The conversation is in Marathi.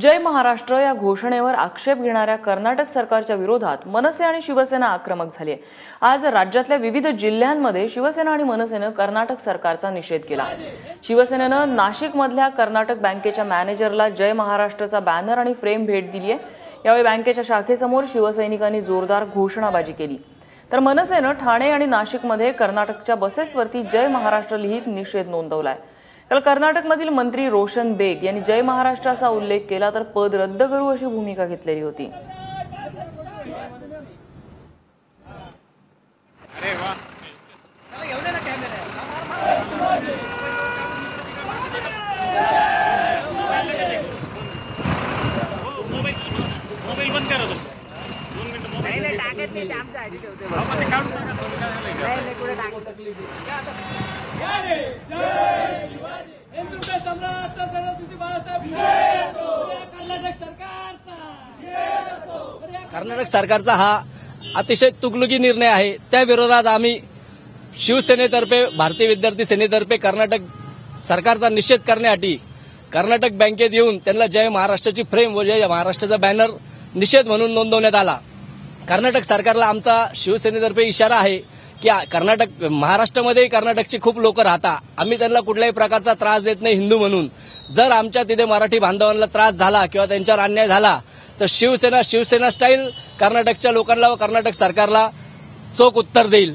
जय महाराष्ट्र या घोषणेवर आक्षेप घेणाऱ्या कर्नाटक सरकारच्या विरोधात मनसे आणि शिवसेना आक्रमक झाली आहे. आज राज्यातल्या विविध जिल्ह्यांमध्ये शिवसेना आणि मनसेनं कर्नाटक सरकारचा निषेध केला. शिवसेनेनं नाशिकमधल्या कर्नाटक बँकेच्या मॅनेजरला जय महाराष्ट्रचा बॅनर आणि फ्रेम भेट दिली आहे यावेळी बँकेच्या शाखेसमोर शिवसैनिकांनी जोरदार घोषणाबाजी केली. तर मनसेनं ठाणे आणि नाशिकमध्ये कर्नाटकच्या बसेसवरती जय महाराष्ट्र लिहित निषेध नोंदवलाय. काल कर्नाटकमधील मंत्री रोशन बेग यांनी जय महाराष्ट्र असा उल्लेख केला तर पद रद्द करू अशी भूमिका घेतलेली होती. नाही टाकत नाही ते आमच्या आधी ठेवते बघ. नाही नाही कुठे टाकत हिंदुत्व सम्राट छत्रपती बाळासाहेब कर्नाटक सरकारचा कर्नाटक सरकारचा हा अतिशय तुकलुकी निर्णय आहे. त्या विरोधात आम्ही शिवसेनेतर्फे भारतीय विद्यार्थी सेनेतर्फे कर्नाटक सरकारचा निषेध करण्यासाठी कर्नाटक बँकेत येऊन त्यांना जय महाराष्ट्राची फ्रेम व जय महाराष्ट्राचा बॅनर निषेध म्हणून नोंदवण्यात आला. कर्नाटक सरकारला आमचा शिवसेनेतर्फे इशारा आहे की कर्नाटक महाराष्ट्रामध्ये कर्नाटकची खूप लोक राहता आम्ही त्यांना कुठल्याही प्रकारचा त्रास देत नाही हिंदू म्हणून. जर आमच्या तिथे मराठी बांधवांना त्रास झाला किंवा त्यांच्यावर अन्याय झाला तर शिवसेना शिवसेना स्टाईल कर्नाटकच्या लोकांना व कर्नाटक सरकारला चोख उत्तर देईल.